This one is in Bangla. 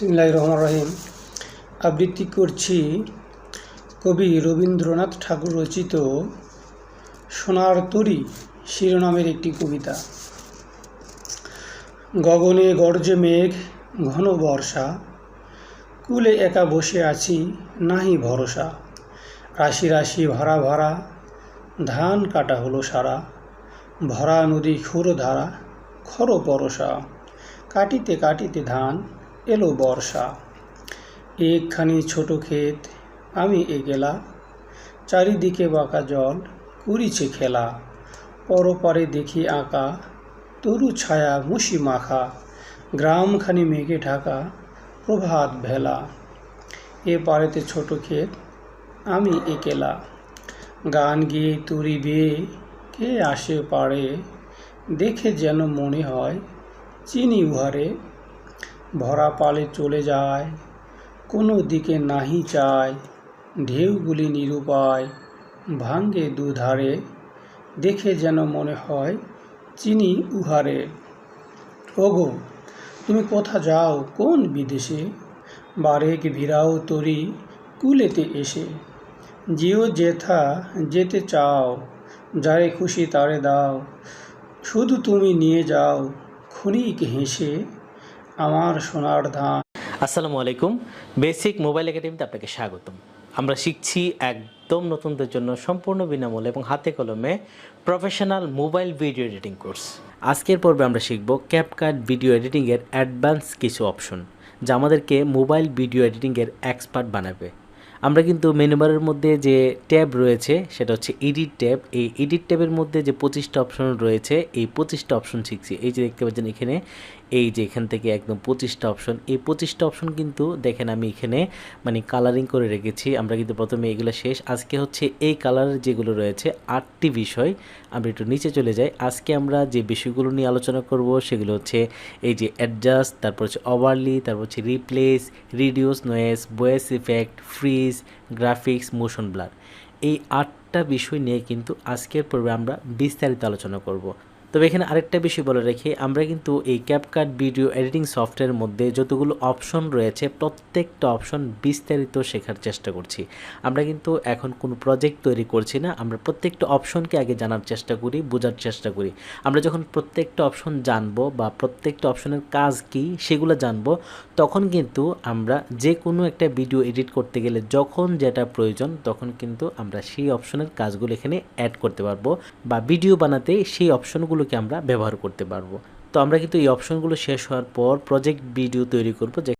বিসমিল্লাহ রহমান রহিম আবৃত্তি করছি কবি রবীন্দ্রনাথ ঠাকুর রচিত সোনার তরী শিরোনামের একটি কবিতা। গগনে গর্জে মেঘ, ঘন বর্ষা, কুলে একা বসে আছি, নাহি ভরসা। রাশি রাশি ভরা ভরা ধান কাটা হলো সারা। ভরা নদী ক্ষুর ধারা, খর পরশা কাটিতে কাটিতে ধান এলো বর্ষা। একখানি ছোট ক্ষেত আমি এগেলা, চারিদিকে বাঁকা জল করিছে খেলা। পরপারে দেখি আঁকা, তরু ছায়া মুশি মাখা, গ্রামখানি মেঘে ঢাকা, প্রভাত ভেলা। এ পারেতে ছোট ক্ষেত, আমি একেলা। গান গেয়ে তুরি বেয়ে, কে আসে পারে, দেখে যেন মনে হয়, চিনি উহারে। ভরা পালে চলে যায়, কোনো দিকে নাহি চায়, ঢেউগুলি নিরুপায়, ভাঙ্গে দুধারে, দেখে যেন মনে হয় চিনি উহারে। ওগো, তুমি কোথা যাও, কোন বিদেশে? বারেক ভিড়াও তরি কুলেতে এসে। যেও যেথা যেতে চাও, যারে খুশি তারে দাও। শুধু তুমি নিয়ে যাও, ক্ষণিক হেসে আমার সোনার ধান। আসসালামু আলাইকুম। বেসিক মোবাইল একাডেমিতে আপনাকে স্বাগতম। আমরা শিখছি একদম নতুনদের জন্য সম্পূর্ণ বিনামূল্যে এবং হাতে কলমে professional mobile video editing course আজকের পর্বে আমরা শিখব ক্যাপকাট ভিডিও এডিটিংয়ের অ্যাডভান্স কিছু অপশন যা আমাদেরকে মোবাইল ভিডিও এডিটিংয়ের এক্সপার্ট বানাবে। আমরা কিন্তু মেনুবারের মধ্যে যে ট্যাব রয়েছে, সেটা হচ্ছে এডিট ট্যাব। এই এডিট ট্যাবের মধ্যে যে পঁচিশটা অপশন রয়েছে, এই পঁচিশটা অপশন শিখছি। এই যে দেখতে পাচ্ছেন এখানে এই যে এখান থেকে একদম পঁচিশটা অপশন এই পঁচিশটা অপশন কিন্তু দেখেন আমি এখানে মানে কালারিং করে রেখেছি। আমরা কিন্তু প্রথমে এগুলো শেষ। আজকে হচ্ছে এই কালারের যেগুলো রয়েছে আটটি বিষয়, আমরা একটু নিচে চলে যাই। আজকে আমরা যে বিষয়গুলো নিয়ে আলোচনা করব সেগুলো হচ্ছে এই যে অ্যাডজাস্ট তারপর হচ্ছে ওভারলি তারপর হচ্ছে replace reduce noise voice effect freeze graphics motion blur এই আটটা বিষয় নিয়ে কিন্তু আজকের পর্বে আমরা বিস্তারিত আলোচনা করব। তবে এখানে আরেকটা বিষয় বলে রেখে, আমরা কিন্তু এই ক্যাপকাট ভিডিও এডিটিং সফটওয়্যারের মধ্যে যতগুলো অপশন রয়েছে, প্রত্যেকটা অপশন বিস্তারিত শেখার চেষ্টা করছি। আমরা কিন্তু এখন কোনো প্রজেক্ট তৈরি করছি না, আমরা প্রত্যেকটা অপশনকে আগে জানার চেষ্টা করি, বোঝার চেষ্টা করি। আমরা যখন প্রত্যেকটা অপশন জানব বা প্রত্যেকটা অপশনের কাজ কি, সেগুলো জানব, তখন কিন্তু আমরা যে কোনো একটা ভিডিও এডিট করতে গেলে যখন যেটা প্রয়োজন, তখন কিন্তু আমরা সেই অপশনের কাজগুলো এখানে অ্যাড করতে পারব বা ভিডিও বানাতে সেই অপশনগুলোকে আমরা ব্যবহার করতে পারব। তো আমরা কিন্তু এই অপশনগুলো শেষ হওয়ার পর প্রজেক্ট ভিডিও তৈরি করব যে